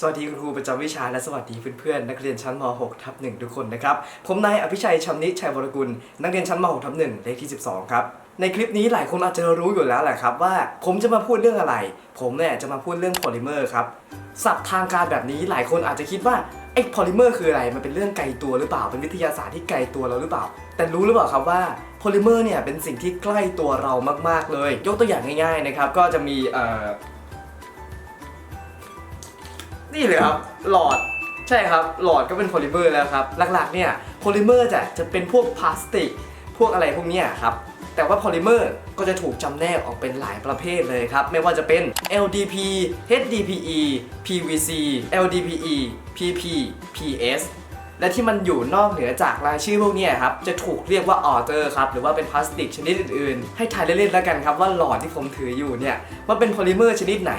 สวัสดีคุณครูประจำวิชาและสวัสดีเพื่อนๆนักเรียนชั้นม .6 ทับ1ทุกคนนะครับ ผมนายอภิชัยชำนิชัยวรกุล นักเรียนชั้นม .6 ทับ1เลขที่ 12 ครับ ในคลิปนี้หลายคนอาจจะรู้อยู่แล้วแหละครับว่าผมจะมาพูดเรื่องอะไร ผมเนี่ยจะมาพูดเรื่องโพลิเมอร์ครับศัพท์ทางการแบบนี้หลายคนอาจจะคิดว่าไอ้โพลิเมอร์คืออะไร มันเป็นเรื่องไกลตัวหรือเปล่า เป็นวิทยาศาสตร์ที่ไกลตัวเราหรือเปล่า แต่รู้หรือเปล่าครับว่าโพลิเมอร์เนี่ยเป็นสิ่งที่ใกล้ตัวเรามากๆเลย ยกตัวอย่างง่ายๆนะครับก็จะมีเอ่อ นี่เลยครับ หลอดใช่ครับ หลอดก็เป็นโพลิเมอร์แล้วครับ หลักๆเนี่ยโพลิเมอร์จะจะเป็นพวกพลาสติก พวกอะไรพวกเนี้ยครับ แต่ว่าโพลิเมอร์ก็จะถูกจำแนกออกเป็นหลายประเภทเลยครับ ไม่ว่าจะเป็น LDP HDPE PVC LDPE PP PS และที่มันอยู่นอกเหนือจากรายชื่อพวกนี้ครับ จะถูกเรียกว่าออเตอร์ครับ หรือว่าเป็นพลาสติกชนิดอื่นๆ ให้ทายเล่นๆแล้วกันครับว่าหลอดที่ผมถืออยู่เนี่ยมันเป็นโพลิเมอร์ชนิดไหน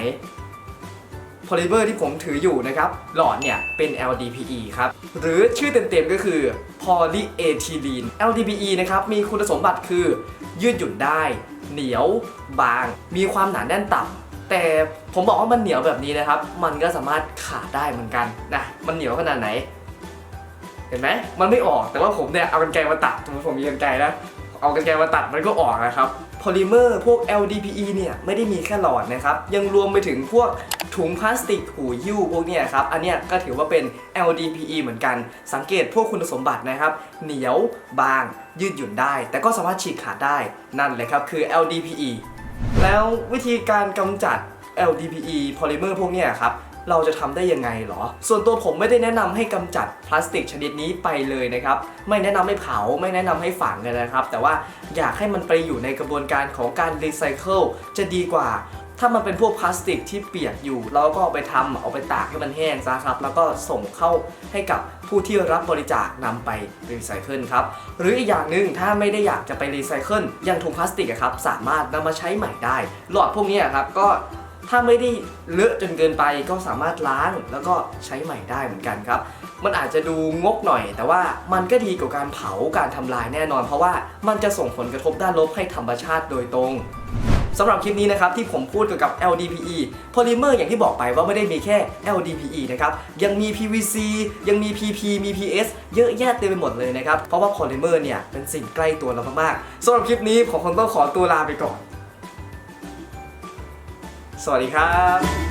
โพลิเมอร์ที่ผมถืออยู่นะครับ หลอดเนี่ยเป็น LDPE ครับ หรือชื่อเต็มๆก็คือ polyethylene LDPE นะครับ มีคุณสมบัติคือ ยืดหยุ่นได้ เหนียว บาง มีความหนาแน่นต่ำแต่ผมบอกว่ามันเหนียวแบบนี้นะครับ มันก็สามารถขาดได้เหมือนกันนะ มันเหนียวขนาดไหน เห็นไหม มันไม่ออก แต่ว่าผมเนี่ยเอากันไกรมาตัดสมมติผมมีกันไกรนะ เอากันไกรมาตัดมันก็ออกนะครับโพลิเมอร์พวก LDPE เนี่ยไม่ได้มีแค่หลอดนะครับ ยังรวมไปถึงพวก ถุงพลาสติกหูยิ้วพวกนี้ครับ อันนี้ก็ถือว่าเป็น LDPE เหมือนกัน สังเกตพวกคุณสมบัตินะครับ เหนียว บาง ยืดหยุ่นได้ แต่ก็สามารถฉีกขาดได้ นั่นเลยครับ คือ LDPE แล้ววิธีการกำจัด LDPE โพลิเมอร์พวกนี้ครับเราจะทำได้ยังไงหรอ ส่วนตัวผมไม่ได้แนะนำให้กำจัดพลาสติกชนิดนี้ไปเลยนะครับ ไม่แนะนำให้เผา ไม่แนะนำให้ฝังกันนะครับ แต่ว่าอยากให้มันไปอยู่ในกระบวนการของการรีไซเคิลจะดีกว่า ถ้ามันเป็นพวกพลาสติกที่เปียกอยู่ เราก็เอาไปทำเอาไปตากให้มันแห้งซะครับ แล้วก็ส่งเข้าให้กับผู้ที่รับบริจาคนำไปรีไซเคิลครับ หรืออีกอย่างหนึ่งถ้าไม่ได้อยากจะไปรีไซเคิลอย่างถุงพลาสติกครับ สามารถนำมาใช้ใหม่ได้ หลอดพวกนี้ครับก็ถ้าไม่ได้เลอะจนเกินไปก็สามารถล้างแล้วก็ใช้ใหม่ได้เหมือนกันครับ มันอาจจะดูงกหน่อย แต่ว่ามันก็ดีกว่าการเผาการทำลายแน่นอน เพราะว่ามันจะส่งผลกระทบด้านลบให้ธรรมชาติโดยตรง สำหรับคลิปนี้นะครับที่ผมพูดเกี่ยวกับ LDPE โพลิเมอร์อย่างที่บอกไปว่าไม่ได้มีแค่ LDPE นะครับยังมี PVC ยังมี PP มี PS เยอะแยะเต็มไปหมดเลยนะครับ เพราะว่าโพลิเมอร์เนี่ยเป็นสิ่งใกล้ตัวเรามากๆสำหรับคลิปนี้ผมคงต้องขอตัวลาไปก่อน สวัสดีครับ